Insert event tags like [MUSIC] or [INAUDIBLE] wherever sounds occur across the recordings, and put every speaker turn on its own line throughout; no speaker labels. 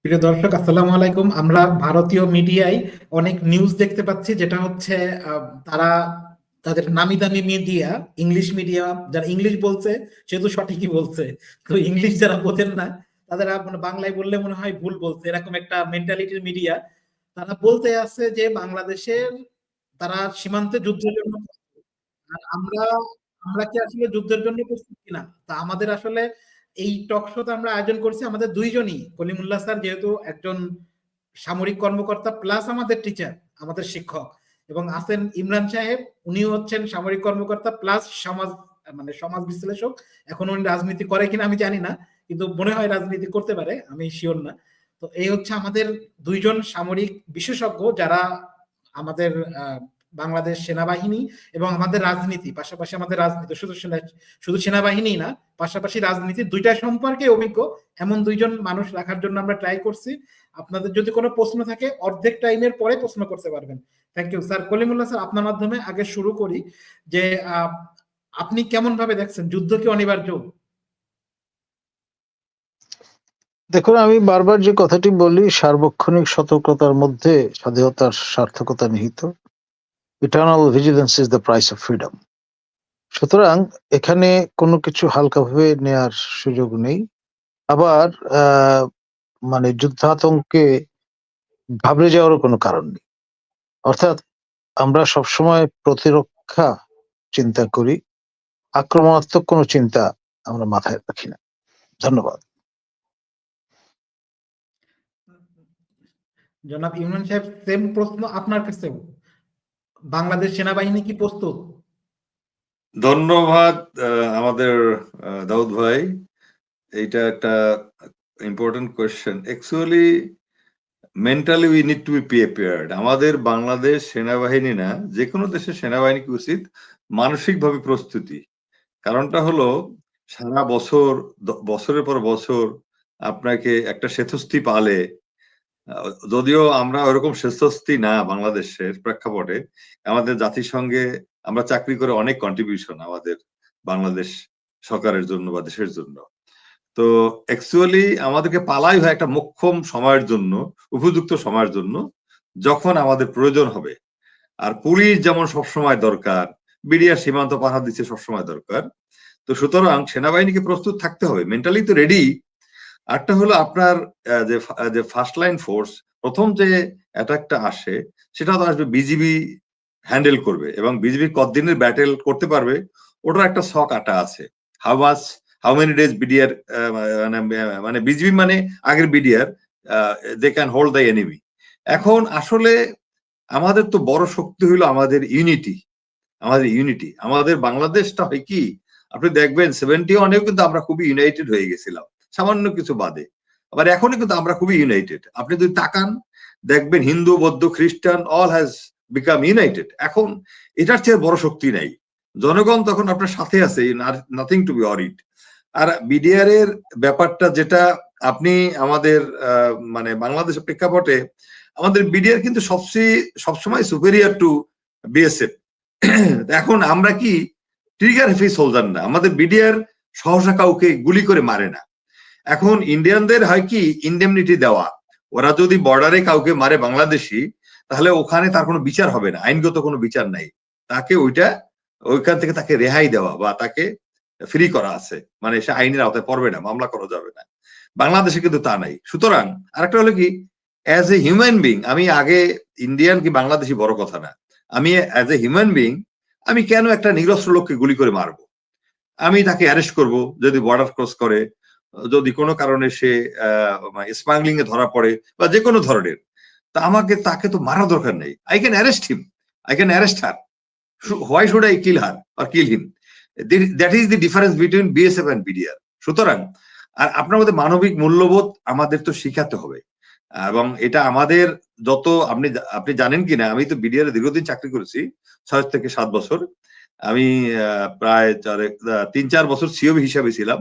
প্রিয় দর্শক, আসসালামু আলাইকুম। আমরা ভারতীয় মিডিয়ায় অনেক নিউজ দেখতে পাচ্ছি, যেটা হচ্ছে তারা তাদের মিডিয়া ইংলিশ মিডিয়া যারা ইংলিশ বলছে, সে তো সঠিকই বলছে। তো ইংলিশ যারা বোঝেন না, তাদের মানে বাংলায় বললে মনে হয় ভুল বলছে। এরকম একটা মেন্টালিটির মিডিয়া তারা বলতে আছে যে, বাংলাদেশের তারা সীমান্তে যুদ্ধের জন্য আমরা আমরা কি আসলে যুদ্ধের জন্য প্রস্তুত কিনা? তা আমাদের আসলে এই টক শোতে আমরা আয়োজন করছি আমাদের দুইজনই। কলিমুল্লাহ স্যার যেহেতু একজন সামরিক কর্মকর্তা প্লাস আমাদের টিচার আমাদের শিক্ষক। এবং আছেন ইমরান সাহেব, উনিও হচ্ছেন সামরিক কর্মকর্তা প্লাস সমাজ মানে সমাজ বিশ্লেষক। এখন উনি রাজনীতি করে কিনা আমি জানি না, কিন্তু মনে হয় রাজনীতি করতে পারে, আমি শিওর না। তো এই হচ্ছে আমাদের দুইজন সামরিক বিশেষজ্ঞ যারা আমাদের বাংলাদেশ সেনাবাহিনী এবং আমাদের রাজনীতি, পাশাপাশি আমাদের রাজনীতি, শুধু শুধু সেনাবাহিনী না, পাশাপাশি রাজনীতি দুইটা সম্পর্কে অভিজ্ঞ, এমন দুইজন মানুষ রাখার জন্য আমরা ট্রাই করছি। আপনাদের যদি কোনো প্রশ্ন থাকে, অর্ধেক টাইমের পরে প্রশ্ন করতে পারবেন। Thank you sir Kalimullah sir আপনার মাধ্যমে আগে শুরু করি যে আপনি কেমন ভাবে দেখছেন? যুদ্ধ কি অনিবার্য?
দেখুন, আমি বারবার যে কথাটি বলি, সার্বক্ষণিক সতর্কতার মধ্যে স্বাধীনতার সার্থকতা নিহিত। Eternal vigilance is the price of freedom সুতরাং এখানে কোনো কিছু হালকাভাবে নেয়ার সুযোগ নেই। আবার মানে যুদ্ধাতঙ্কে ঘাবড়ে যাওয়ারও কোনো কারণ নেই। অর্থাৎ আমরা সবসময় প্রতিরক্ষা চিন্তা করি, আক্রমণাত্মক কোনো চিন্তা আমরা মাথায় রাখি না। ধন্যবাদ।
জনাব ইমরান সাহেব সেম প্রশ্ন আপনার কাছেও। বাংলাদেশ সেনাবাহিনী কি প্রস্তুত?
ধন্যবাদ আমাদের দাউদ ভাই। এইটা একটা important question actually mentally we need to be prepared আমাদের বাংলাদেশ সেনাবাহিনী না, যে কোনো দেশের সেনাবাহিনীকে উচিত? মানসিকভাবে প্রস্তুতি। কারণটা হলো, সারা বছর বছরের পর বছর আপনাকে একটা সেতুস্তি পালে যদিও আমরা ওরকম স্বেচ্ছস্তি না বাংলাদেশের প্রেক্ষাপটে, আমাদের জাতিসংঘে আমরা চাকরি করে অনেক কন্ট্রিবিউশন আমাদের বাংলাদেশ সরকারের জন্য বা দেশের জন্য। তো অ্যাকচুয়ালি আমাদেরকে পালাই হয় একটা মোক্ষম সময়ের জন্য, উপযুক্ত সময়ের জন্য, যখন আমাদের প্রয়োজন হবে। আর পুলিশ যেমন সবসময় দরকার, বিডিআর সীমান্ত পাহারা দিচ্ছে সবসময় দরকার, তো সুতরাং সেনাবাহিনীকে প্রস্তুত থাকতে হবে। মেন্টালি তো রেডি আরটা হলো আপনার যে যে ফার্স্ট লাইন ফোর্স প্রথম যে অ্যাটাকটা আসে, সেটা তো আসবে বিজিবি হ্যান্ডেল করবে এবং বিজিবি কতদিনের ব্যাটেল করতে পারবে, ওটার একটা শখ আটা আছে। How mass how many days BDR মানে মানে বিজিবি মানে আগের BDR they can hold the enemy এখন আসলে আমাদের তো বড় শক্তি হলো আমাদের ইউনিটি আমাদের ইউনিটি আমাদের বাংলাদেশটা হয় কি, আপনি দেখবেন সেভেন্টি ওয়ানেও কিন্তু আমরা খুবই ইউনাইটেড হয়ে গেছিলাম। সামান্য কিছু বাদে। আবার এখনই কিন্তু আমরা খুবই ইউনাইটেড আপনি যদি তাকান, দেখবেন হিন্দু, বৌদ্ধ, খ্রিস্টান অল হ্যাজ বিকাম ইউনাইটেড এখন এটার চেয়ে বড় শক্তি নাই। জনগণ তখন আপনার সাথে আছে নাথিং টু বি অরিড আর বিডিআর এর ব্যাপারটা যেটা আপনি আমাদের মানে বাংলাদেশের প্রেক্ষাপটে, আমাদের বিডিআর কিন্তু সবচেয়ে, সবসময় সুপেরিয়ার টু বিএসএফ এখন আমরা কি ট্রিগার হেফি সোলজার না। আমাদের বিডিআর সহসা কাউকে গুলি করে মারে না। এখন ইন্ডিয়ানদের হয় কি ইন্ডেমনিটি দেওয়া। ওরা যদি বর্ডারে কাউকে মারে বাংলাদেশি, তাহলে ওখানে তার কোনো বিচার হবে না, আইনগত কোনো বিচার নাই। তাকে ওইটা ওইখান থেকে তাকে রেহাই দেওয়া বা তাকে ফ্রি করা আছে। মানে সে আইনের আওতায় পড়বে না, মামলা করা যাবে না। বাংলাদেশে কিন্তু তা নাই। সুতরাং আরেকটা হলো কি অ্যাজ এ হিউম্যান বিং আমি আগে ইন্ডিয়ান কি বাংলাদেশি বড় কথা না। আমি অ্যাজ এ হিউম্যান বিং আমি কেন একটা নিরস্ত্র লোককে গুলি করে মারবো? আমি তাকে অ্যারেস্ট করব যদি বর্ডার ক্রস করে যদি কোনো কারণে সে স্মাগলিং এ ধরা পড়ে বা যে কোনো ধরনের, তা আমাকে, তাকে তো মারা দরকার নেই। I can arrest him I can arrest her why should I kill her R kill him that is the difference between BSF and BDR সুতরাং, আর আপনার মধ্যে মানবিক মূল্যবোধ আমাদের তো শিখাতে হবে। এবং এটা আমাদের যত, আপনি আপনি জানেন কিনা, আমি তো বিডিআর দীর্ঘদিন চাকরি করেছি, ছয় থেকে সাত বছর। আমি প্রায় তিন চার বছর সিওবি হিসাবে ছিলাম।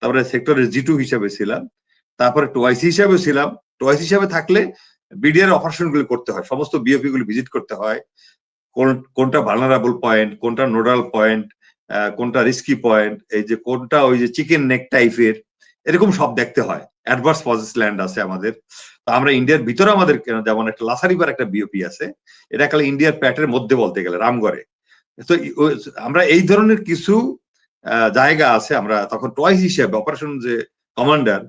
তারপরে সেক্টরের জি টু হিসাবে ছিলাম, তারপরে টোয়াইসি হিসাবে ছিলাম। টোয়াইসি হিসাবে থাকলে বিডিআর অপারেশনগুলো করতে হয়, সমস্ত বিওপি গুলো ভিজিট করতে হয়। কোন- কোনটা ভালনারাবল পয়েন্ট কোনটা নোডাল পয়েন্ট কোনটা রিস্কি পয়েন্ট এই যে কোনটা ওই যে চিকেন নেক টাইপের এরকম সব দেখতে হয়। অ্যাডভার্স পজিস ল্যান্ড আছে আমাদের। তো আমরা ইন্ডিয়ার ভিতরে আমাদের যেমন একটা লাসারিবার একটা বিওপি আছে, এটা কালে ইন্ডিয়ার প্যাটের মধ্যে বলতে গেলে, রামগড়ে। তো আমরা এই ধরনের কিছু জায়গা আছে, আমরা তখন টয়েস হিসেবে অপারেশন যে কমান্ডার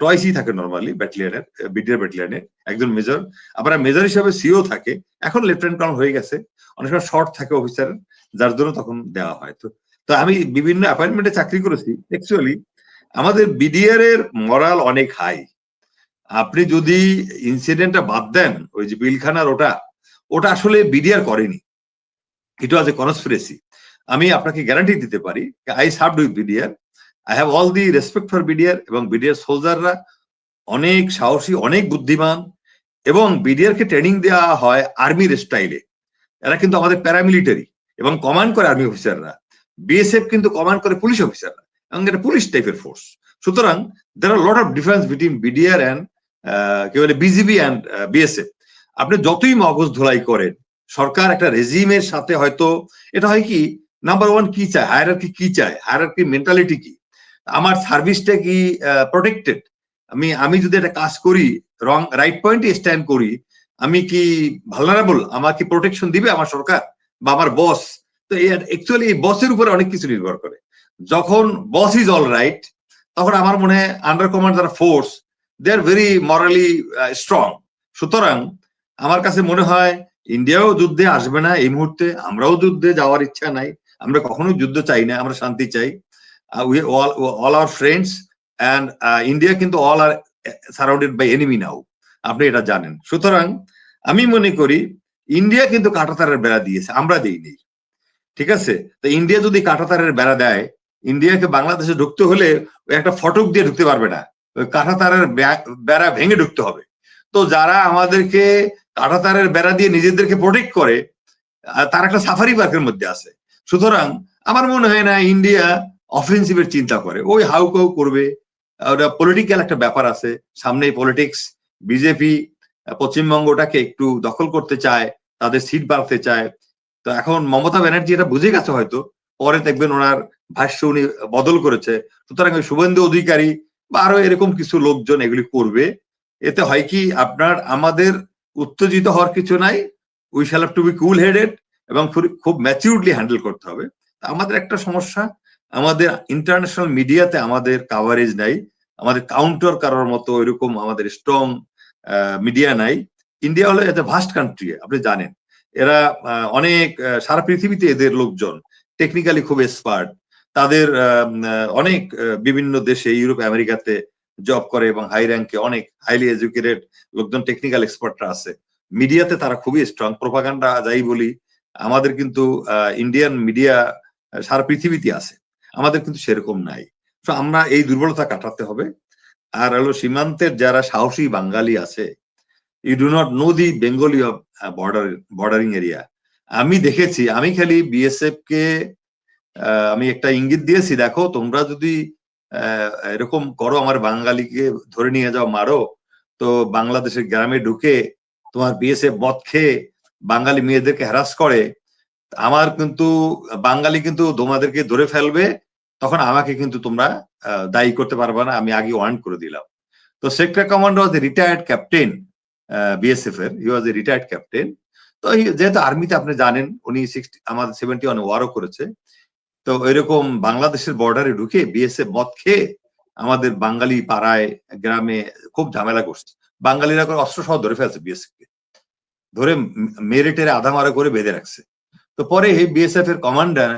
টয়েসই থাকে নর্মালি ব্যাটালিয়নের বিডিআর ব্যাটালিয়নে একজন মেজর আবার মেজর হিসেবে সিও থাকে, এখন লেফটেন্যান্ট কর্নেল হয়ে গেছে। অনেক সময় শর্ট থাকে অফিসার যার জন্য তখন দেওয়া হয়। তো তো আমি বিভিন্ন অ্যাপয়েন্টমেন্টে চাকরি করেছি। অ্যাকচুয়ালি আমাদের বিডিআর এর মরাল অনেক হাই আপনি যদি ইনসিডেন্টটা বাদ দেন, ওই যে বিলখানার ওটা ওটা আসলে বিডিআর করেনি। ইট ওয়াজ এ কনস্পিরেসি আমি আপনাকে গ্যারান্টি দিতে পারি I serve with BDR I have all the respect for BDR এবং বিডিআর সোলজাররা অনেক সাহসী, অনেক বুদ্ধিমান এবং বিডিআর কে ট্রেনিং দেওয়া হয় আর্মির স্টাইলে এরা কিন্তু আমাদের প্যারামিলিটারি এবং কমান্ড করে আর্মি অফিসাররা বিএসএফ কিন্তু কমান্ড করে পুলিশ অফিসাররা এবং এটা পুলিশ টাইপের ফোর্স সুতরাং there are lot of difference between BDR and কি বলে বিজিবি অ্যান্ড বিএসএফ আপনি যতই মগজ ধোলাই করেন, সরকার একটা রেজিমের সাথে হয়তো, এটা হয় কি নাম্বার ওয়ান কি চায়? হায়ারার্কি কি চায়? হায়ারার্কি মেন্টালিটি কি? আমার সার্ভিসটা কি প্রোটেক্টেড আমি আমি যদি একটা কাজ করি রং রাইট পয়েন্টে স্ট্যান্ড করি, আমি কি ভালনারেবল আমাকে প্রোটেকশন দিবে আমার সরকার? বা আমার বস তো অ্যাকচুয়ালি এই বসের উপরে অনেক কিছু নির্ভর করে। যখন বস ইজ অল রাইট তখন আমার মনে হয় আন্ডার কমান্ড যারা force they are very morally strong সুতরাং আমার কাছে মনে হয় ইন্ডিয়াও যুদ্ধে আসবে না এই মুহূর্তে, আমরাও যুদ্ধে যাওয়ার ইচ্ছা নাই। আমরা কখনো যুদ্ধ চাই না, আমরা শান্তি চাই। We all all our friends and India কিন্তু all are surrounded by enemy now আপনি এটা জানেন। সুতরাং আমি মনে করি ইন্ডিয়া কিন্তু কাঁটাতারের বেড়া দিয়েছে, আমরা দিই নেই। ঠিক আছে? তো ইন্ডিয়া যদি কাঁটাতারের বেড়া দেয় ইন্ডিয়াকে বাংলাদেশে ঢুকতে হলে একটা ফটক দিয়ে ঢুকতে পারবে না। কাঁটাতারের বেড়া ভেঙে ঢুকতে হবে। তো যারা আমাদেরকে কাঁটাতারের বেড়া দিয়ে নিজেদেরকে প্রোটেক্ট করে তার একটা সাফারি পার্কের মধ্যে আছে। সুতরাং আমার মনে হয় না ইন্ডিয়া অফেন্সিভের চিন্তা করে। ওই হাউ কাউ করবে। ওটা পলিটিক্যাল একটা ব্যাপার আছে। সামনেই পলিটিক্স বিজেপি পশ্চিমবঙ্গটাকে একটু দখল করতে চায়, তাদের সিট বাড়তে চায়। তো এখন মমতা ব্যানার্জি এটা বুঝে গেছে হয়তো। পরে দেখবেন ওনার ভাষ্য উনি বদল করেছে। সুতরাং ওই শুভেন্দু অধিকারী বা আরও এরকম কিছু লোকজন এগুলি করবে। এতে হয় কি, আপনার আমাদের উত্তেজিত হওয়ার কিছু নাই। We shall have to be cool headed এবং খুব- ম্যাচিউরলি হ্যান্ডেল করতে হবে। আমাদের একটা সমস্যা, আমাদের ইন্টারন্যাশনাল মিডিয়াতে আমাদের কাভারেজ নাই, আমাদের কাউন্টার কারোর মতো এরকম আমাদের স্ট্রং মিডিয়া নাই। ইন্ডিয়া হলো এত ভাস্ট কান্ট্রি আপনি জানেন। এরা অনেক সারা পৃথিবীতে এদের লোকজন টেকনিক্যালি খুব এক্সপার্ট তাদের অনেক বিভিন্ন দেশে, ইউরোপ, আমেরিকাতে জব করে এবং হাই র্যাঙ্কে অনেক হাইলি এডুকেটেড লোকজন টেকনিক্যাল এক্সপার্টরা আছে। মিডিয়াতে তারা খুবই স্ট্রং প্রোপাগান্ডা যাই বলি আমাদের কিন্তু ইন্ডিয়ান মিডিয়া সারা পৃথিবীতে আছে। আমাদের কিন্তু সেরকম নাই। তো আমরা এই দুর্বলতা কাটাতে হবে। আর হলো সীমান্তের যারা সাহসী বাঙালি আছে you do not know the Bengali of border bordering area আমি দেখেছি, আমি খালি বিএসএফ কে আমি একটা ইঙ্গিত দিয়েছি, দেখো তোমরা যদি এরকম করো আমার বাঙালিকে ধরে নিয়ে যাও, মারো, তো বাংলাদেশের গ্রামে ঢুকে তোমার বিএসএফ মদ খেয়ে বাঙালি মেয়েদেরকে হ্যারাস করে, আমার কিন্তু, বাঙালি কিন্তু তোমাদেরকে ধরে ফেলবে, তখন আমাকে কিন্তু তোমরা দায়ী করতে পারবে না, আমি আগে ওয়ার্ন করে দিলাম। তো sector commander was a retired captain BSF এর he was a retired captain তো যেহেতু আর্মিতে আপনি জানেন, উনি সিক্সটি আমাদের সেভেন্টি ওয়ান ওয়ারও করেছে, তো এরকম বাংলাদেশের বর্ডারে ঢুকে বিএসএফ মদ খেয়ে আমাদের বাঙালি পাড়ায়, গ্রামে খুব ঝামেলা করছে। বাঙালিরা করে অস্ত্র সহ ধরে ফেলছে বিএসএফ ধরে মেরে টেরে আধা মারা করে বেঁধে রাখছে। তো পরে বিএসএফ এর কমান্ডার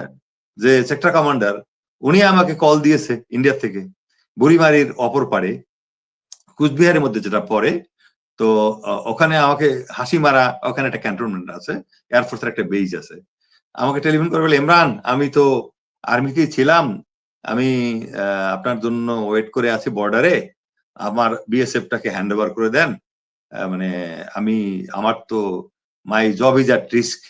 যে সেক্টর কমান্ডার উনি আমাকে কল দিয়েছে ইন্ডিয়া থেকে, বুড়িমারির অপর পারে কুচবিহারের মধ্যে যেটা পড়ে, তো ওখানে আমাকে হাসি মারা, ওখানে একটা ক্যান্টনমেন্ট আছে এয়ারফোর্সের একটা বেজ আছে। আমাকে টেলিফোন করে বলে, ইমরান, আমি তো আর্মিতেই ছিলাম, আমি আপনার জন্য ওয়েট করে আছি বর্ডারে আমার বিএসএফ টাকে হ্যান্ড ওভার করে দেন মানে আমি, আমার তো my job is at risk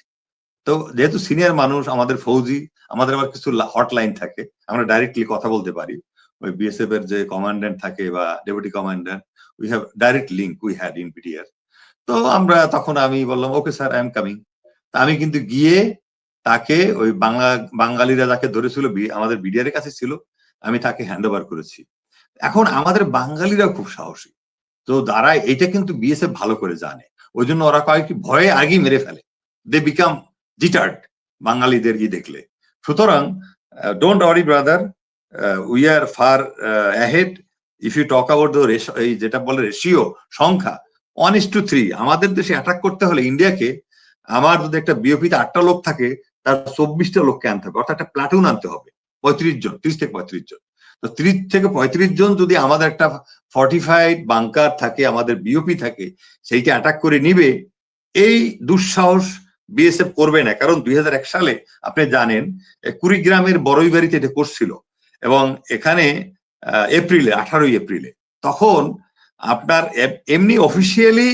তো যেহেতু সিনিয়র মানুষ, আমাদের ফৌজি, আমাদের আবার কিছু হটলাইন থাকে, আমরা ডাইরেক্টলি কথা বলতে পারি। ওই বিএসএফ এর যে কমান্ড্যান্ট থাকে বা deputy commandant we have direct link we had in PTR তো আমরা তখন আমি বললাম okay sir I am coming আমি কিন্তু গিয়ে তাকে, ওই বাংলা, বাঙালিরা যাকে ধরেছিল আমাদের বিডিআর এর কাছে ছিল, আমি তাকে হ্যান্ড ওভার করেছি। এখন আমাদের বাঙালিরা খুব সাহসী। তো তারা এটা কিন্তু বিএসএফ ভালো করে জানে। ওই জন্য ওরা কয়েকটি ভয়ে আগেই মেরে ফেলে। দে বিকাম ডিটার্ড বাঙালিদের ই দেখলে। সুতরাং don't worry brother we are far ahead if you talk about the এই যেটা বলে রেশিও সংখ্যা ওয়ান ইস টু থ্রি আমাদের দেশে অ্যাটাক করতে হলে ইন্ডিয়াকে আমার যদি একটা বিওপিতে আটটা লোক থাকে, তার চব্বিশটা লোককে আনতে হবে, অর্থাৎ একটা প্লাটুন আনতে হবে। পঁয়ত্রিশ জন, ত্রিশ থেকে পঁয়ত্রিশ জন। তো ত্রিশ থেকে পঁয়ত্রিশ জন যদি আমাদের একটা ফর্টিফাইড বাংকার থাকে, আমাদের বিওপি থাকে, সেইটা অ্যাটাক করে নিবে, এই দুঃসাহস বিএসএফ করবে না। কারণ দুই হাজার এক সালে আপনি জানেন, এ বড়ই বাড়িতে এটা করছিল এবং এখানে এপ্রিলে, আঠারোই এপ্রিলে। তখন আপনার এমনি অফিসিয়ালি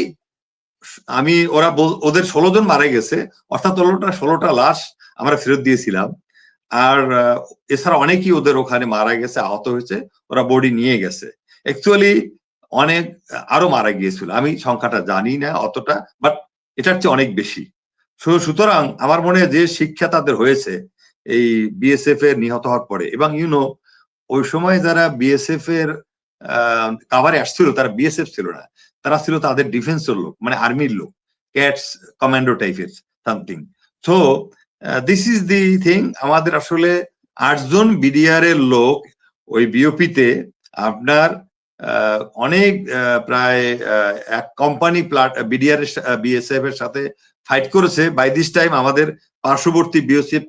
আমি, ওরা ওদের ষোলো জন মারা গেছে, অর্থাৎ ষোলোটা ষোলোটা লাশ আমরা ফেরত দিয়েছিলাম। আর এছাড়া অনেকেই ওদের ওখানে মারা গেছে, আহত হয়েছে, ওরা বডি নিয়ে গেছে। অ্যাকচুয়ালি অনেক, আরও মারা গিয়েছিল। আমি সংখ্যাটা জানি না অতটা বাট এটার চেয়ে অনেক বেশি। সুতরাং আমার মনে হয় যে শিক্ষা তাদের হয়েছে, এই বিএসএফ এর নিহত হওয়ার পরে। এবং ইউনো ওই সময় যারা বিএসএফ এর কাভারে আসছিল, তারা বিএসএফ ছিল না। তারা ছিল তাদের ডিফেন্সের লোক মানে আর্মির লোক। ক্যাটস কমান্ডো টাইপের something so this is the thing আমাদের আসলে আটজন বিডিআর এর লোক ওই বিওপিতে আপনার আহ, অনেক আহ, প্রায় আহ, এক কোম্পানি প্লাট বিডিআর বিএসএফ এর সাথে ফাইট করেছে। বাই দিস টাইম আমাদের পার্শ্ববর্তী বিএসএফ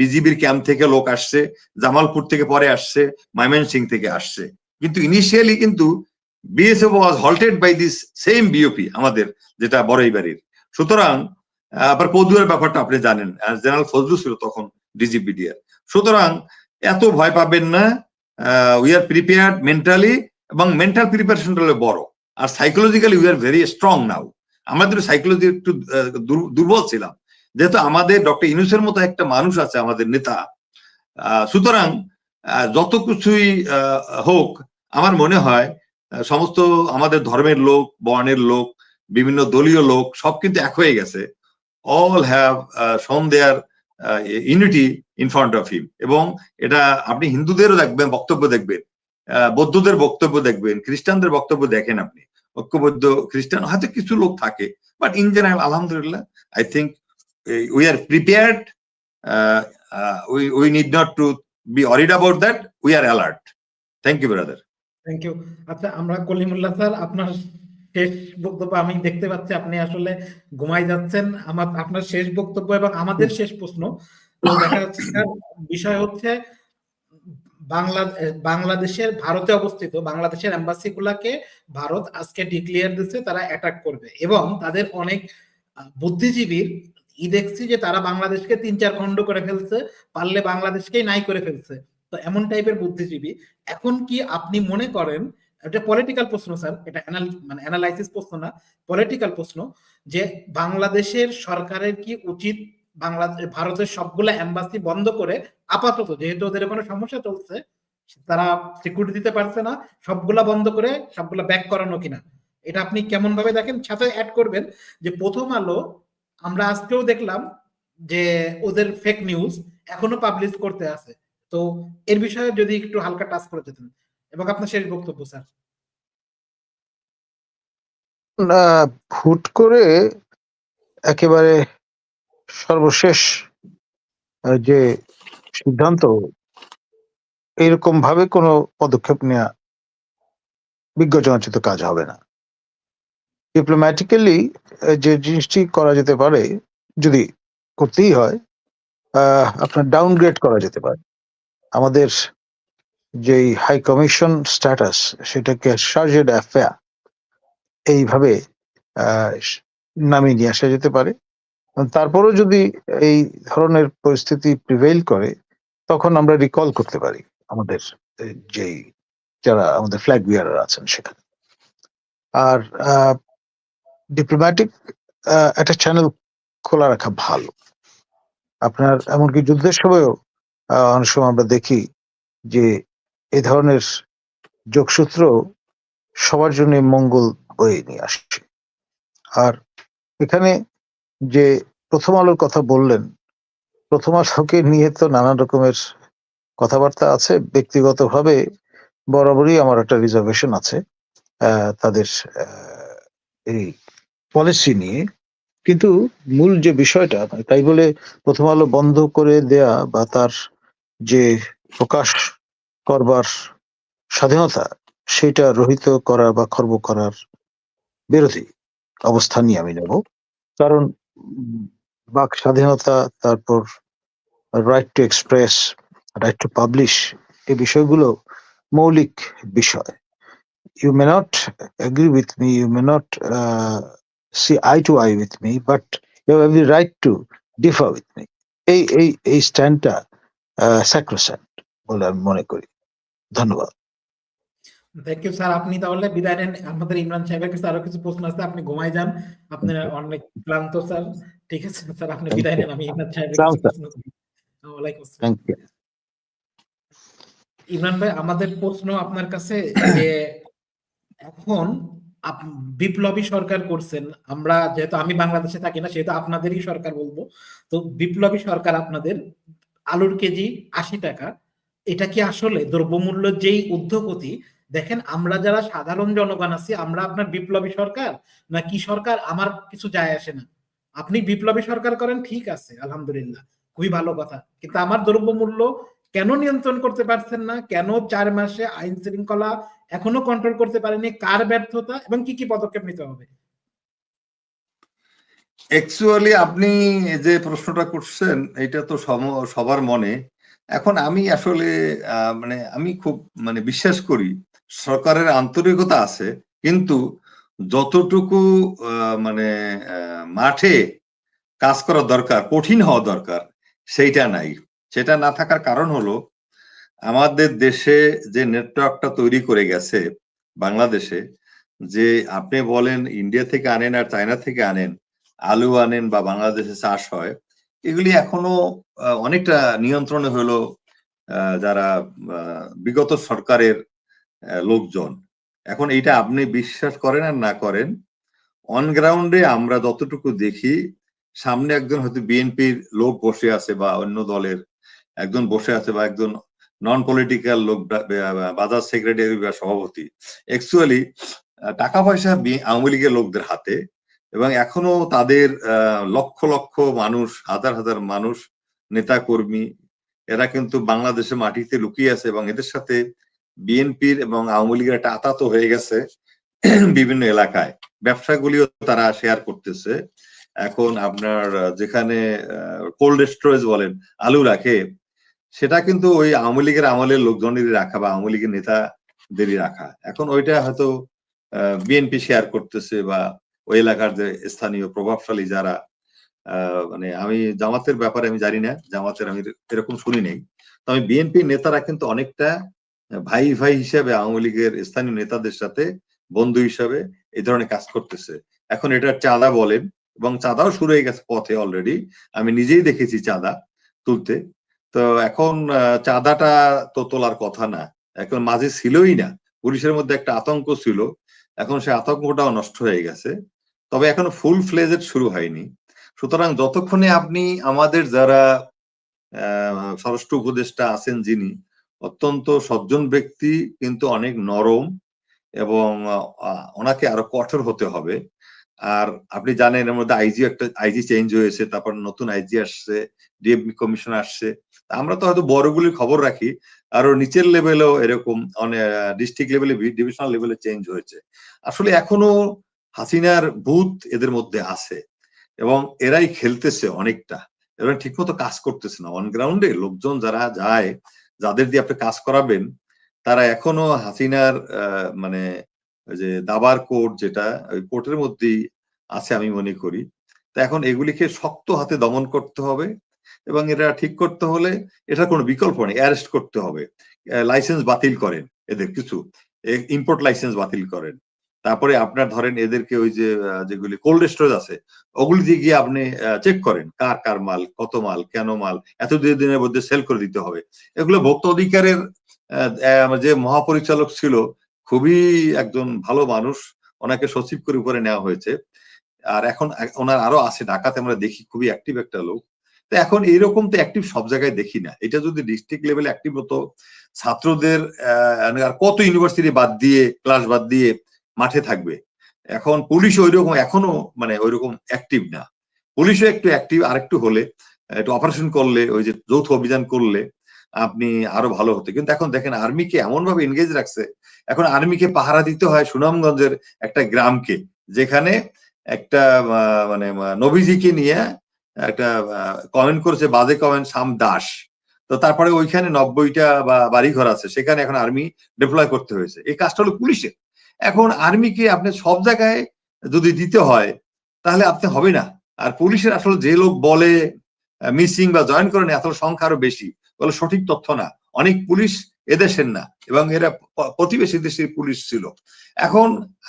বিজিবির ক্যাম্প থেকে লোক আসছে জামালপুর থেকে পরে আসছে ময়মনসিং থেকে আসছে। কিন্তু ইনিশিয়ালি কিন্তু BSF was halted by this same BOP আমাদের যেটা বড়ইবাড়ির। সুতরাং আবার কৌদুয়ের ব্যাপারটা আপনি জানেন। জেনারেল ফজলু ছিল তখন ডিজিবিডিআর সুতরাং এত ভয় পাবেন না উই আর প্রিপেয়ার্ড মেন্টালি এবং মেন্টাল প্রিপারেশনটা হলো বড়। আর psychologically we are very strong now আমাদের সাইকোলজি একটু দুর্বল ছিলাম, যেহেতু আমাদের ডক্টর ইনুসের মতো একটা মানুষ আছে আমাদের নেতা সুতরাং যত কিছুই হোক, আমার মনে হয় সমস্ত আমাদের ধর্মের লোক, বর্ণের লোক, বিভিন্ন দলীয় লোক সব কিন্তু এক হয়ে গেছে। All have shown their unity in front of him এবং এটা আপনি হিন্দুদেরও দেখবেন, বক্তব্য দেখবেন বৌদ্ধদের বক্তব্য দেখবেন, খ্রিস্টানদের বক্তব্য দেখেন আপনি। ঐক্যবদ্ধ খ্রিস্টান, হয়তো কিছু লোক থাকে বাট ইন জেনারেল আলহামদুলিল্লাহ I think we are prepared we we need not to be worried about that we are alert thank you brother
thank you আচ্ছা আমরা কলিমুল্লাহ স্যার, আপনার শেষ বক্তব্য আমি দেখতে পাচ্ছি আপনি আসলে ঘুমাই যাচ্ছেন। আমার আপনার শেষ বক্তব্য এবং আমাদের শেষ প্রশ্ন। দেখা যাচ্ছে বিষয় হচ্ছে বাংলা বাংলাদেশের ভারতে অবস্থিত বাংলাদেশের এম্বাসি গুলাকে ভারত আজকে ডিক্লিয়ার দিচ্ছে তারা অ্যাটাক করবে। এবং তাদের অনেক বুদ্ধিজীবীর ই দেখছি যে তারা বাংলাদেশকে তিন চার খণ্ড করে ফেলছে পারলে বাংলাদেশকেই নাই করে ফেলছে। তো এমন টাইপের বুদ্ধিজীবী। এখন কি আপনি মনে করেন এটা পলিটিক্যাল প্রশ্ন স্যার এটা মানে অ্যানালাইসিস প্রশ্ন না পলিটিক্যাল প্রশ্ন যে বাংলাদেশের সরকারের কি উচিত বাংলাদেশ ভারতের সবগুলা এম্বাসি বন্ধ করে আপাতত, যেহেতু ওদের কোনো সমস্যা চলছে, তারা সিকিউরিটি দিতে পারছে না, সবগুলা বন্ধ করে সবগুলা ব্যাক করানো কিনা। এটা আপনি কেমন ভাবে দেখেন? সাথে অ্যাড করবেন যে প্রথম আলো আমরা আজকেও দেখলাম যে ওদের ফেক নিউজ এখনও পাবলিশ করতে আছে। তো এর বিষয়ে যদি একটু হালকা টাচ করে যেতেন। এবং আপনার শেষ বক্তব্য, স্যার?
না, হুট করে একেবারে সর্বশেষ যে সিদ্ধান্ত এরকম ভাবে কোনো পদক্ষেপ নেওয়া বিজ্ঞজনোচিত কাজ হবে না। ডিপ্লোম্যাটিক্যালি যে জিনিসটি করা যেতে পারে, যদি করতেই হয় আপনার ডাউনগ্রেড করা যেতে পারে। আমাদের যেই হাই কমিশন স্ট্যাটাস সেটাকে সার্জেড অ্যাফেয়ার এইভাবে নামিয়ে নিয়ে আসা যেতে পারে। তারপরেও যদি এই ধরনের পরিস্থিতি প্রিভেইল করে, তখন আমরা রিকল করতে পারি আমাদের, যেই, যারা আমাদের ফ্ল্যাগ বিয়ারার আছেন সেখানে। আর ডিপ্লোম্যাটিক একটা চ্যানেল খোলা রাখা ভালো। আপনার এমনকি যুদ্ধের সময়ও অনেক সময় আমরা দেখি যে এই ধরনের যোগসূত্র সবার জন্য মঙ্গল বয়ে নিয়ে আসছে আর এখানে যে প্রথম আলোর কথা বললেন, প্রথম আলোকে নিয়ে তো নানান রকমের কথাবার্তা আছে। ব্যক্তিগতভাবে বরাবরই আমার একটা রিজার্ভেশন আছে তাদের এই পলিসি নিয়ে। কিন্তু মূল যে বিষয়টা, তাই বলে প্রথম আলো বন্ধ করে দেয়া বা তার যে প্রকাশ করবার স্বাধীনতা সেটা রহিত করা বা খর্ব করার বিরোধী অবস্থান নিয়ে আমি নেব। কারণ বাক স্বাধীনতা তারপর right to express right to publish এই বিষয়গুলো মৌলিক বিষয়। Not agree with me, you may not uh, see eye to eye with me, but you have every right to differ with me. এই এই এই স্ট্যান্ডটা স্যাক্রোস্যান্ট বলে আমি মনে করি। ধন্যবাদ।
থ্যাংক ইউ স্যার আপনি তাহলে বিদায় নেন। আমাদের ইমরান সাহেবের কাছে আরও কিছু প্রশ্ন আছে আপনি ঘুমাই যান। আপনি অনেক ক্লান্ত স্যার। ঠিক আছে স্যার আপনি বিদায় নেন। আমি ইমরান সাহেবের। ওয়ালাইকুম আসসালাম। ইমরান ভাই আমাদের প্রশ্ন আপনার কাছে যে এখন বিপ্লবী সরকার করছেন। আমরা যেহেতু আমি বাংলাদেশে থাকি না সেহেতু আপনাদেরই সরকার বলব। তো বিপ্লবী সরকার আপনাদের আলুর কেজি আশি টাকা এটা কি আসলে দ্রব্যমূল্য যেই ঊর্ধ্বগতি? দেখেন, আমরা যারা সাধারণ জনগণ আছি, আমরা আপনার বিপ্লবী সরকার? না কি সরকার? আমার কিছু যায় আসে না। আপনি বিপ্লবী সরকার করেন, ঠিক আছে, আলহামদুলিল্লাহ, খুবই ভালো কথা। কিন্তু আমার দ্রব্যমূল্য কেন নিয়ন্ত্রণ করতে পারছেন না? কেন চার মাসে আইন শৃঙ্খলা এখনও কন্ট্রোল করতে পারেনি? কার ব্যর্থতা? এবং কি কি পদক্ষেপ নিতে হবে?
অ্যাকচুয়ালি আপনি যে প্রশ্নটা করছেন, এটা তো সবার মনে। এখন আমি আসলে মানে আমি খুব মানে বিশ্বাস করি, সরকারের আন্তরিকতা আছে, কিন্তু যতটুকু মানে মাঠে কাজ করা দরকার, কঠিন হওয়া দরকার, সেইটা নাই। সেটা না থাকার কারণ হলো, আমাদের দেশে যে নেটওয়ার্কটা তৈরি করে গেছে, বাংলাদেশে, যে আপনি বলেন ইন্ডিয়া থেকে আনেন আর চায়না থেকে আনেন, আলু আনেন বা বাংলাদেশে চাষ হয় এগুলি এখনও অনেকটা নিয়ন্ত্রণে হলো যারা বিগত সরকারের লোকজন। এখন এইটা আপনি বিশ্বাস করেন আর না করেন অন গ্রাউন্ডে আমরা যতটুকু দেখি, সামনে একজন হয়তো বিএনপির লোক বসে আছে বা অন্য দলের একজন বসে আছে বা একজন নন পলিটিক্যাল লোক বাজার সেক্রেটারি বা সভাপতি। অ্যাকচুয়ালি টাকা পয়সা আওয়ামী লীগের লোকদের হাতে এবং এখনও তাদের লক্ষ লক্ষ মানুষ, হাজার হাজার মানুষ নেতা কর্মী এরা কিন্তু বাংলাদেশে মাটিতে লুকিয়ে আছে এবং এদের সাথে বিএনপির এবং আওয়ামী লীগের একটা আতাত হয়ে গেছে [CLEARS THROAT] বিভিন্ন এলাকায়। ব্যবসাগুলিও তারা শেয়ার করতেছে। এখন আপনার যেখানে কোল্ড স্টোরেজ বলেন, আলু রাখে, সেটা কিন্তু ওই আওয়ামী লীগের আমলের লোকজনেরই রাখা বা আওয়ামী লীগের নেতাদেরই রাখা। এখন ওইটা হয়তো বিএনপি শেয়ার করতেছে বা ওই এলাকার যে স্থানীয় প্রভাবশালী যারা মানে আমি জামাতের ব্যাপারে আমি জানি না, জামাতের আমি এরকম শুনি নেই। আমি বিএনপি নেতারা কিন্তু অনেকটা ভাই ভাই হিসেবে আওয়ামী লীগের স্থানীয় নেতাদের সাথে বন্ধু হিসাবে এই ধরনের কাজ করতেছে। এখন এটা চাঁদা বলেন, এবং চাঁদাও শুরু হয়ে গেছে পথে অলরেডি আমি নিজেই দেখেছি চাঁদা তুলতে। তো এখন চাঁদাটা তো তোলার কথা না। এখন মাঝে ছিলই না। পুলিশের মধ্যে একটা আতঙ্ক ছিল। এখন সে আতঙ্কটাও নষ্ট হয়ে গেছে। তবে এখনও ফুল ফ্লেজেড শুরু হয়নি। সুতরাং যতক্ষণে আপনি আমাদের যারা স্বরাষ্ট্র উপদেষ্টা আছেন যিনি, অত্যন্ত সজ্জন ব্যক্তি, কিন্তু অনেক নরম এবং ওনাকে আরও কঠোর হতে হবে। আর আপনি জানেন এর মধ্যে আইজি একটা আইজি চেঞ্জ হয়েছে, তারপর নতুন আইজি আসছে ডিএমপি কমিশন আসছে। আমরা তো হয়তো বড়গুলির খবর রাখি, আরও নিচের লেভেলেও এরকম অনেক ডিস্ট্রিক্ট লেভেলে ডিভিশনাল লেভেলে চেঞ্জ হয়েছে। আসলে এখনও হাসিনার ভূত এদের মধ্যে আছে এবং এরাই খেলতেছে অনেকটা। এরা ঠিকমতো কাজ করতেছে না। অন গ্রাউন্ডে লোকজন যারা যায়, যাদের দিয়ে আপনি কাজ করাবেন, তারা এখনও হাসিনার মানে যে দাবার কোর্ট যেটা, ওই কোর্টের মধ্যেই আছে আমি মনে করি। তা এখন এগুলিকে শক্ত হাতে দমন করতে হবে এবং এটা ঠিক করতে হলে এটা কোনো বিকল্প নেই। অ্যারেস্ট করতে হবে। লাইসেন্স বাতিল করেন এদের কিছু। ইম্পোর্ট লাইসেন্স বাতিল করেন। তারপরে আপনার ধরেন এদেরকে ওই যে যেগুলি কোল্ড স্টোরেজ আছে, ওগুলি দিয়ে গিয়ে আপনি চেক করেন কার কার মাল, কত মাল, কেন মাল, এত দিনের মধ্যে সেল করে দিতে হবে। এগুলো ভোক্তা অধিকারের যে মহাপরিচালক ছিল, খুবই একজন ভালো মানুষ, ওনাকে সচিব করে উপরে নেওয়া হয়েছে। আর এখন, ওনার আরও আছে, ঢাকাতে আমরা দেখি, খুবই অ্যাক্টিভ একটা লোক। তো এখন এইরকম তো অ্যাক্টিভ সব জায়গায় দেখি না। এটা যদি ডিস্ট্রিক্ট লেভেলে অ্যাক্টিভ হতো, ছাত্রদের আর কত ইউনিভার্সিটি বাদ দিয়ে ক্লাস বাদ দিয়ে মাঠে থাকবে। এখন পুলিশ ওইরকম এখনও মানে ওইরকম অ্যাক্টিভ না। পুলিশও একটু অ্যাক্টিভ আর একটু হলে, একটু অপারেশন করলে, ওই যে যৌথ অভিযান করলে আপনি আরও ভালো হতো। কিন্তু এখন দেখেন আর্মিকে এমন ভাবে এনগেজ রাখছে, এখন আর্মিকে পাহারা দিতে হয় সুনামগঞ্জের একটা গ্রামকে, যেখানে একটা মানে নবীজিকে নিয়ে একটা কমেন্ট করেছে, বাজে কমেন্ট সাম দাস। তো তারপরে ওইখানে নব্বইটা বা বাড়িঘর আছে, সেখানে এখন আর্মি ডিপ্লয় করতে হয়েছে। এই কাজটা হলো পুলিশের। এখন আর্মিকে আপনি সব জায়গায় যদি দিতে হয়, তাহলে আপনি হবে না। আর পুলিশের আসলে যে লোক বলে মিসিং বা জয়েন করেন আসলে সংখ্যা আরও বেশি। বলে সঠিক তথ্য না। অনেক পুলিশ এদেশের না, এবং এরা প্রতিবেশী দেশের পুলিশ ছিল। এখন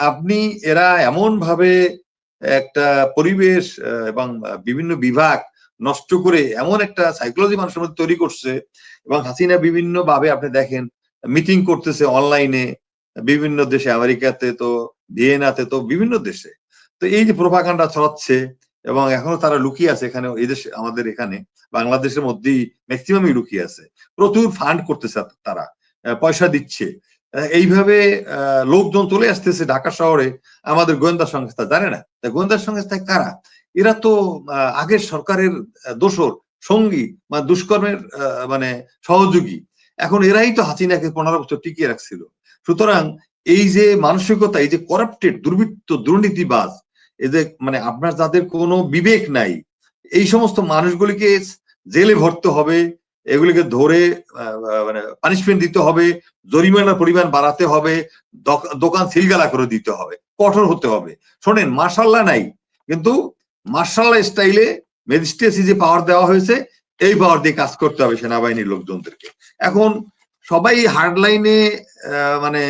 আপনি এরা এমন ভাবে একটা পরিবেশ এবং বিভিন্ন বিভাগ নষ্ট করে এমন একটা সাইকোলজি মানুষের মধ্যে তৈরি করছে, এবং হাসিনা বিভিন্ন ভাবে আপনি দেখেন মিটিং করতেছে অনলাইনে বিভিন্ন দেশে, আমেরিকাতে তো, ভিয়েনাতে তো, বিভিন্ন দেশে। তো এই যে প্রভাকাণ্ডা ছড়াচ্ছে এবং এখনও তারা লুকিয়ে আছে এখানে, এই দেশে, আমাদের এখানে, বাংলাদেশের মধ্যেই ম্যাক্সিমামই লুকিয়ে আছে। প্রচুর ফান্ড করতেছে তারা পয়সা দিচ্ছে। এইভাবে লোকজন চলে আসতেছে ঢাকা শহরে, আমাদের গোয়েন্দা সংস্থা, জানে না? গোয়েন্দা সংস্থায় কারা? এরা তো আগের সরকারের দোসর সঙ্গী বা দুষ্কর্মের মানে সহযোগী। এখন এরাই তো হাসিনাকে পনেরো বছর টিকিয়ে রাখছিল। সুতরাং এই যে মানসিকতা, এই যে করাপ্টেড দুর্বৃত্ত, দুর্নীতিবাজ যে মানে আপনার যাদের কোনো বিবেক নাই, এই সমস্ত মানুষগুলিকে জেলে ভরতে হবে, এগুলিকে ধরে মানে পানিশমেন্ট দিতে হবে, জরিমানার পরিমাণ বাড়াতে হবে, দোক- দোকান সিলগালা করে দিতে হবে, কঠোর হতে হবে। শোনেন, মার্শাল্লাহ নাই, কিন্তু মার্শাল্লাহ স্টাইলে ম্যাজিস্ট্রেসি যে পাওয়ার দেওয়া হয়েছে, এই পাওয়ার দিয়ে কাজ করতে হবে সেনাবাহিনীর লোকজনদেরকে। এখন সবাই হার্ড লাইনে মানে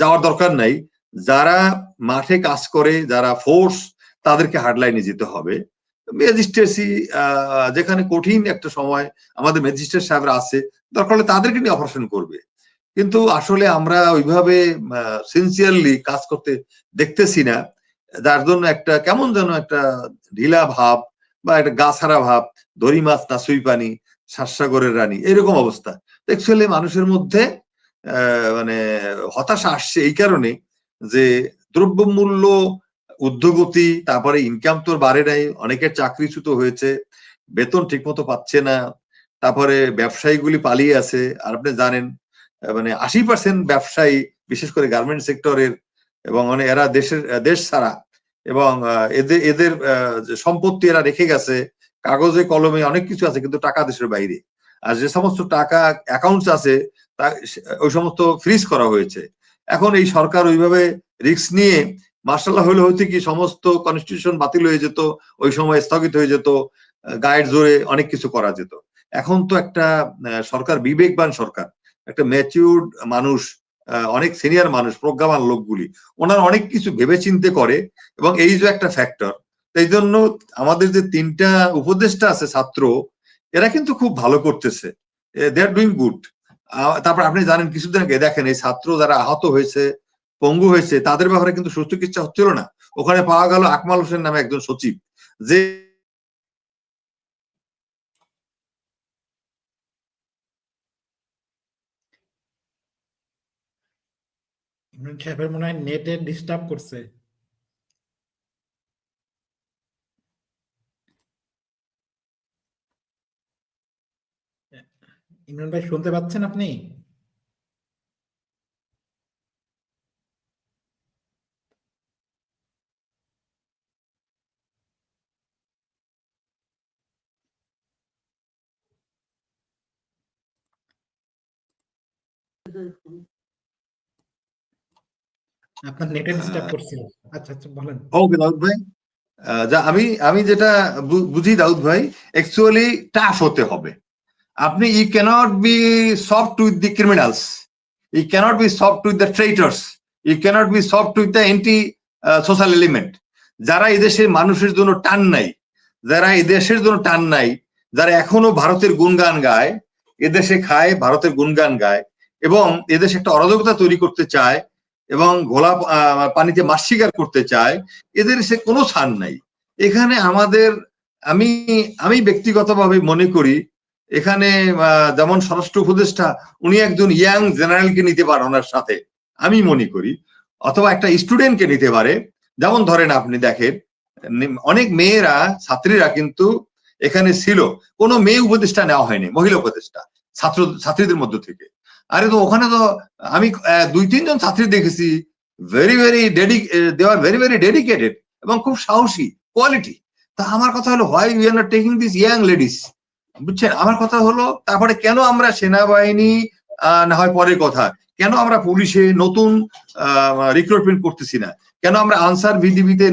যাওয়ার দরকার নাই। যারা মাঠে কাজ করে, যারা ফোর্স তাদেরকে হার্ড লাইনে যেতে হবে। ম্যাজিস্ট্রেসি যেখানে কঠিন একটা সময় আমাদের ম্যাজিস্ট্রেট সাহেবরা আছে, দরকার হলে তাদেরকে নিয়ে অপারেশন করবে। কিন্তু আসলে আমরা ওইভাবে সিনসিয়ারলি কাজ করতে দেখতেছি না। যার জন্য একটা, কেমন যেন একটা ঢিলা ভাব বা একটা গাছারা ভাব, দড়ি মাছ না সুই পানি সাতসাগরের রানী, এরকম অবস্থা। অ্যাকচুয়ালি মানুষের মধ্যে মানে হতাশা আসছে এই কারণে যে দ্রব্যমূল্য, উদ্যোগতি, তারপরে ইনকাম তোর বাড়ে নাই, অনেকের চাকরিচ্যুত হয়েছে, বেতন ঠিকমতো পাচ্ছে না, তারপরে ব্যবসায়ীগুলি পালিয়ে আছে, আর আপনি জানেন মানে আশি পার্সেন্ট ব্যবসায়ী, বিশেষ করে গার্মেন্ট সেক্টরের এবং মানে এরা দেশের দেশ ছাড়া, এবং এদের এদের সম্পত্তি এরা রেখে গেছে, কাগজে, কলমে অনেক কিছু আছে, কিন্তু টাকা দেশের বাইরে। আর যে সমস্ত টাকা অ্যাকাউন্টস আছে, তা ওই সমস্ত ফ্রিজ করা হয়েছে। এখন এই সরকার ওইভাবে রিস্ক নিয়ে, মার্শাল্লাহ হলে হয়তো কি সমস্ত কনস্টিটিউশন বাতিল হয়ে যেত, ওই সময় স্থগিত হয়ে যেত গাইড জোরে অনেক কিছু করা যেত। এখন তো একটা সরকার, বিবেকবান সরকার, একটা ম্যাচিউর্ড মানুষ অনেক সিনিয়র মানুষ, প্রজ্ঞাবান লোকগুলি, ওনার অনেক কিছু ভেবে চিন্তে করে এবং এই যে একটা ফ্যাক্টর এই জন্য আমাদের যে তিনটা উপদেষ্টা আছে ছাত্র এরা কিন্তু খুব ভালো করতেছে। দে আর ডুইং গুড তারপর আপনি জানেন, কিছুদিন আগে দেখেন এই ছাত্র যারা আহত হয়েছে, পঙ্গু হয়েছে, তাদের ব্যাপারে কিন্তু সুস্থ চিকিৎসা হচ্ছিল না। ওখানে পাওয়া গেল আকমাল হোসেন নামে একজন সচিব, যে
মনে হয় নেটে ডিস্টার্ব করছে। ইমরান ভাই শুনতে পাচ্ছেন আপনি? আপনার নেটে ডিস্টার্ব করছিল আচ্ছা আচ্ছা বলেন।
ওকে দাউদ ভাই আহ, যা আমি আমি যেটা বুঝি দাউদ ভাই অ্যাকচুয়ালি টাফ হতে হবে। আপনি ই cannot B soft with the criminals E cannot B soft with the ট্রেটার্স E cannot B soft with the anti social element যারা এদেশের মানুষের জন্য টান নাই, যারা এদেশের জন্য টান নাই, যারা এখনও ভারতের গুণগান গায় এদেশে খায়, ভারতের গুণগান গায়, এবং এদেশে একটা অরাজকতা তৈরি করতে চায়, এবং ঘোলা পানিতে মাছ শিকার করতে চায়, এদের সে কোনো ছাড় নাই। এখানে আমাদের, আমি আমি ব্যক্তিগতভাবে মনে করি এখানে যেমন স্বরাষ্ট্র উপদেষ্টা, উনি একজন ইয়াং জেনারেলকে নিতে পারে ওনার সাথে। আমি মনে করি, অথবা একটা স্টুডেন্টকে নিতে পারে। যেমন ধরেন আপনি দেখেন অনেক মেয়েরা, ছাত্রীরা কিন্তু এখানে ছিল। কোনো মেয়ে উপদেষ্টা নেওয়া হয়নি, মহিলা উপদেষ্টা, ছাত্র, ছাত্রীদের মধ্য থেকে। আরে তো ওখানে তো আমি দুই, তিনজন ছাত্রী দেখেছি। Very very daddy they are very very dedicated এবং খুব সাহসী কোয়ালিটি তা আমার কথা হলো why we are not taking this young ladies বুঝছেন? আমার কথা হলো, তারপরে কেন আমরা সেনাবাহিনী না হয় পরের কথা, কেন আমরা পুলিশে নতুন রিক্রুটমেন্ট করতেছি না? কেন আমরা আনসার ভিডিবিতে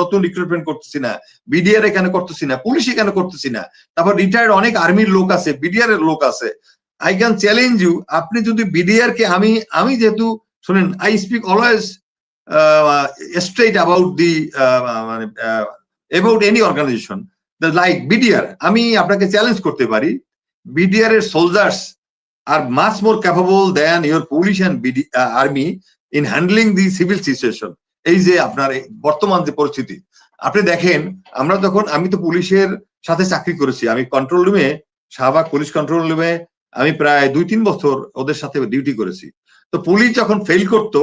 নতুন রিক্রুটমেন্ট করতেছি না? বিডিআর এ কেন করতেছি না? পুলিশে কেন করতেছি না? তারপর রিটায়ার্ড অনেক আর্মির লোক আছে বিডিআর এর লোক আছে। আই ক্যান চ্যালেঞ্জ ইউ আপনি যদি বিডিআর কে আমি আমি যেহেতু, শুনেন I speak always straight about the মানে about any organization like BDR আমি আপনাকে চ্যালেঞ্জ করতে পারি বিডিআর এর soldiers are much more capable than your police and army in handling the civil situation এই যে আপনার বর্তমান যে পরিস্থিতি, আপনি দেখেন, আমরা তখন, আমি তো পুলিশের সাথে চাকরি করেছি, আমি কন্ট্রোল রুমে শাহবাগ পুলিশ কন্ট্রোল রুমে আমি প্রায় দুই তিন বছর ওদের সাথে ডিউটি করেছি। তো পুলিশ যখন ফেল করতো,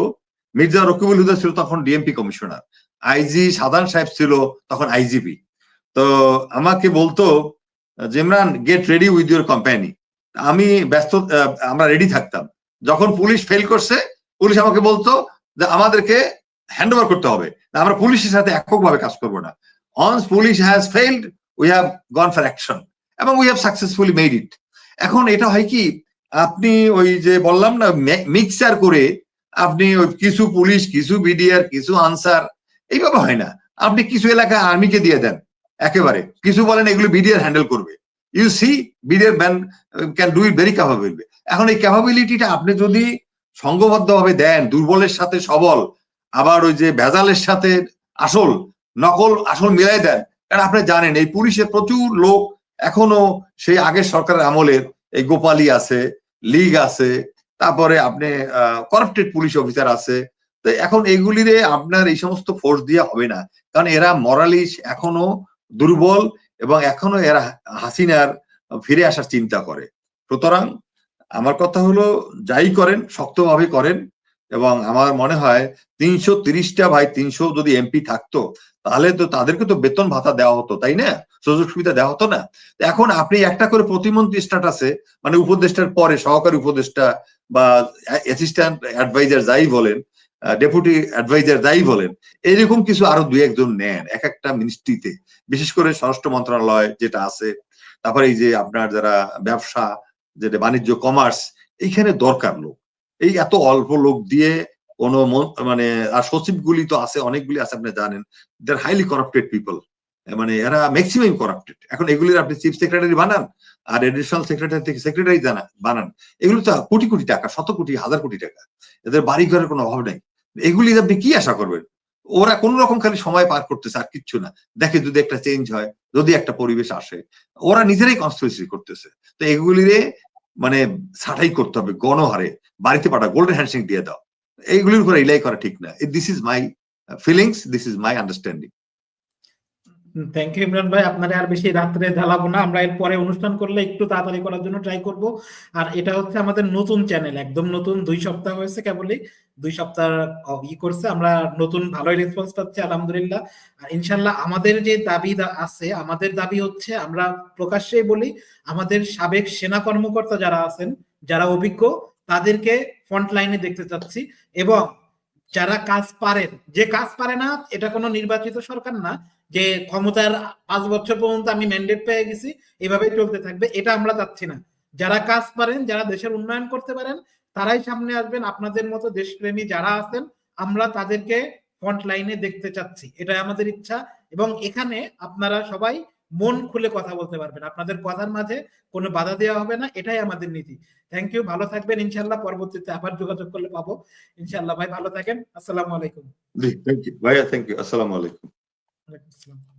মির্জা রকিবুল হুদা ছিল তখন ডিএমপি কমিশনার আইজি সাদান সাহেব ছিল তখন আইজিপি তো আমাকে বলতো যে Imran get ready with your company আমি ব্যস্ত আমরা রেডি থাকতাম। যখন পুলিশ ফেল করছে, পুলিশ আমাকে বলতো যে আমাদেরকে হ্যান্ড ওভার করতে হবে। আমরা পুলিশের সাথে এককভাবে কাজ করব না। Once police has failed we have gone for action এবং we have successfully made it এখন এটা হয় কি, আপনি ওই যে বললাম না মিক্সার করে আপনি ওই কিছু পুলিশ, কিছু বিডিআর কিছু আনসার, এইভাবে হয় না। আপনি কিছু এলাকা আর্মিকে দিয়ে দেন। একেবারে। কিছু বলেন এগুলো বিডিআর হ্যান্ডেল করবে। You see BDR ban can do it very capable এখন এই ক্যাপাবিলিটিটা আপনি যদি সংঘবদ্ধভাবে দেন, দুর্বলের সাথে সবল, আবার ওই যে ভেজালের সাথে আসল, নকল, আসল মিলাই দেন, কারণ আপনি জানেন, এই পুলিশের প্রচুর লোক এখনও সেই আগের সরকারের আমলের এই গোপালী আছে, লীগ আছে, তারপরে আপনি করাপ্টেড পুলিশ অফিসার আছে। তো এখন এগুলিরে আপনার এই সমস্ত ফোর্স দিয়ে হবে না। কারণ এরা মরালি এখনও দুর্বল এবং এখনও এরা হাসিনার ফিরে আসার চিন্তা করে। সুতরাং আমার কথা হলো, যাই করেন, শক্তভাবে করেন এবং আমার মনে হয় তিনশো তিরিশটা ভাই, তিনশো যদি এমপি থাকতো, তাহলে তো তাদেরকে তো বেতন ভাতা দেওয়া হতো, তাই না? সুযোগ সুবিধা দেওয়া হতো না? এখন আপনি একটা করে প্রতিমন্ত্রী স্ট্যাটাসে মানে উপদেষ্টার পরে সহকারী উপদেষ্টা বা অ্যাসিস্ট্যান্ট অ্যাডভাইজার যাই বলেন ডেপুটি অ্যাডভাইজার যাই বলেন, এরকম কিছু আরও দুই একজন নেন, এক একটা মিনিস্ট্রিতে বিশেষ করে স্বরাষ্ট্র মন্ত্রণালয় যেটা আছে, তারপরে এই যে আপনার যারা ব্যবসা, যেটা বাণিজ্য কমার্স এইখানে দরকার লোক। এই এত অল্প লোক দিয়ে কোন মানে আর সচিবগুলি তো আছে, অনেকগুলি আছে আপনি জানেন দেয়ার হাইলি করাপ্টেড পিপল মানে এরা ম্যাক্সিমাম করাপ্টেড এখন এগুলির আপনি চিফ সেক্রেটারি বানান, আর এডিশনাল সেক্রেটারি থেকে সেক্রেটারি জানা, বানান। এগুলো তো কোটি কোটি টাকা, শত কোটি, হাজার কোটি টাকা। এদের বাড়ি ঘরের কোনো অভাব নেই। এগুলি আপনি কি আশা করবেন? ওরা কোন রকম খালি সময় পার করতেছে আর কিচ্ছু না। দেখে যদি একটা চেঞ্জ হয়, যদি একটা পরিবেশ আসে, ওরা নিজেরাই কনস্টিটিউসি করতেছে। তো এগুলিরে মানে ছাটাই করতে হবে গণহারে। বাড়িতে পাঠা গোল্ডেন হ্যান্ডশেক দিয়ে দাও। এইগুলির উপর রিলাই করা ঠিক না। This is my feelings this is my understanding
thank you Imran ভাই। আপনারা আর বেশি রাত্রে জ্বালাবো না। আমরা এর পরে অনুষ্ঠান করলে একটু তাড়াতাড়ি করার জন্য ট্রাই করব। আর এটা হচ্ছে আমাদের নতুন চ্যানেল একদম নতুন। দুই সপ্তাহ হয়েছে কেবলই। দুই সপ্তাহ ই করছে। আমরা নতুন ভালোই রেসপন্স পাচ্ছি, আলহামদুলিল্লাহ। আর ইনশাল্লাহ আমাদের যে দাবি আছে, আমাদের দাবি হচ্ছে, আমরা প্রকাশ্যেই বলি, আমাদের সাবেক সেনা কর্মকর্তা যারা আছেন, যারা অভিজ্ঞ, তাদেরকে ফ্রন্ট লাইনে দেখতে চাচ্ছি। এবং যারা কাজ পারেন, যে কাজ পারে না, এটা কোনো নির্বাচিত সরকার না, যে ক্ষমতার পাঁচ বছর পর্যন্ত আমি ম্যান্ডেট পেয়ে গেছি, এভাবেই চলতে থাকবে, এটা আমরা চাচ্ছি না। যারা কাজ পারেন, যারা দেশের উন্নয়ন করতে পারেন তারাই সামনে আসবেন। আপনাদের মতো দেশপ্রেমী যারা আছেন আমরা তাদেরকে ফ্রন্ট লাইনে দেখতে চাচ্ছি। এটাই আমাদের ইচ্ছা। এবং এখানে আপনারা সবাই মন খুলে কথা বলতে পারবেন। আপনাদের কথার মাঝে কোনো বাধা দেওয়া হবে না। এটাই আমাদের নীতি। থ্যাংক ইউ ভালো থাকবেন। ইনশাল্লাহ পরবর্তীতে আবার যোগাযোগ করলে পাবো। ইনশাল্লাহ ভাই ভালো থাকেন। আসসালামু আলাইকুম।
থ্যাংক ইউ ভাইয়া থ্যাংক ইউ আসসালামু আলাইকুম।
আসসালাম।